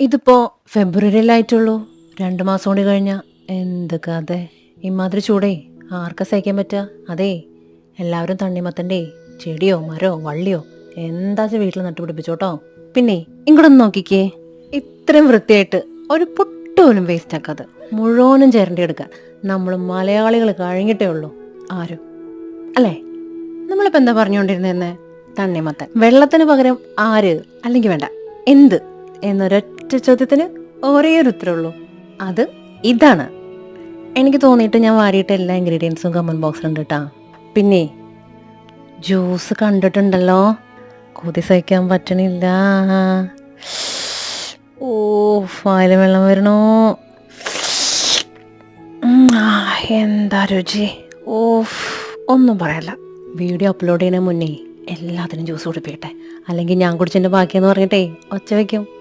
ഇതിപ്പോ ഫെബ്രുവരിയിലായിട്ടുള്ളൂ. രണ്ട് മാസം കൂടി കഴിഞ്ഞ. എന്ത് കഥ. ഇമാതിരി ചൂടേ. ആർക്ക സഹിക്കാൻ പറ്റുക അതേ എല്ലാവരും തണ്ണിമത്തന്റെ ചെടിയോ മരോ വള്ളിയോ എന്താ വീട്ടിൽ നട്ടുപിടിപ്പിച്ചോട്ടോ? പിന്നെ ഇങ്ങോട്ടൊന്ന് നോക്കിക്കേ. ഇത്രയും വൃത്തിയായിട്ട് ഒരു പൊട്ടുപോലും വേസ്റ്റ് ആക്കാതെ മുഴുവനും ചേരേണ്ടി എടുക്കാൻ നമ്മൾ മലയാളികൾ കഴിഞ്ഞിട്ടേ ഉള്ളൂ. ആരും. അല്ലേ? നമ്മളിപ്പോൾ എന്താ പറഞ്ഞുകൊണ്ടിരുന്നേ തണ്ണിമത്തൻ. വെള്ളത്തിന് പകരം ആര്? അല്ലെങ്കിൽ വേണ്ട. എന്ത്? എന്നൊരൊറ്റ ചോദ്യത്തിന് ഒരേ ഒരു ഉത്തരവുള്ളൂ അത് ഇതാണ്. എനിക്ക് തോന്നിയിട്ട് ഞാൻ വാരിയിട്ട എല്ലാ ഇൻഗ്രീഡിയൻസും കമന്റ് ബോക്സിലുണ്ട് കേട്ടാ പിന്നെ ജ്യൂസ് കണ്ടിട്ടുണ്ടല്ലോ. കൊതി സഹിക്കാൻ പറ്റണില്ല. ഓ വായിൽ വെള്ളം വരണോ? എന്താ രുചി? ഓ ഒന്നും പറയല്ല. വീഡിയോ അപ്ലോഡ് ചെയ്യുന്ന മുന്നേ എല്ലാത്തിനും ജ്യൂസ് കുടിപ്പിക്കട്ടെ. അല്ലെങ്കിൽ ഞാൻ കുടിച്ചതിന്റെ ബാക്കിയെന്ന് പറഞ്ഞിട്ടേ ഒച്ച വയ്ക്കും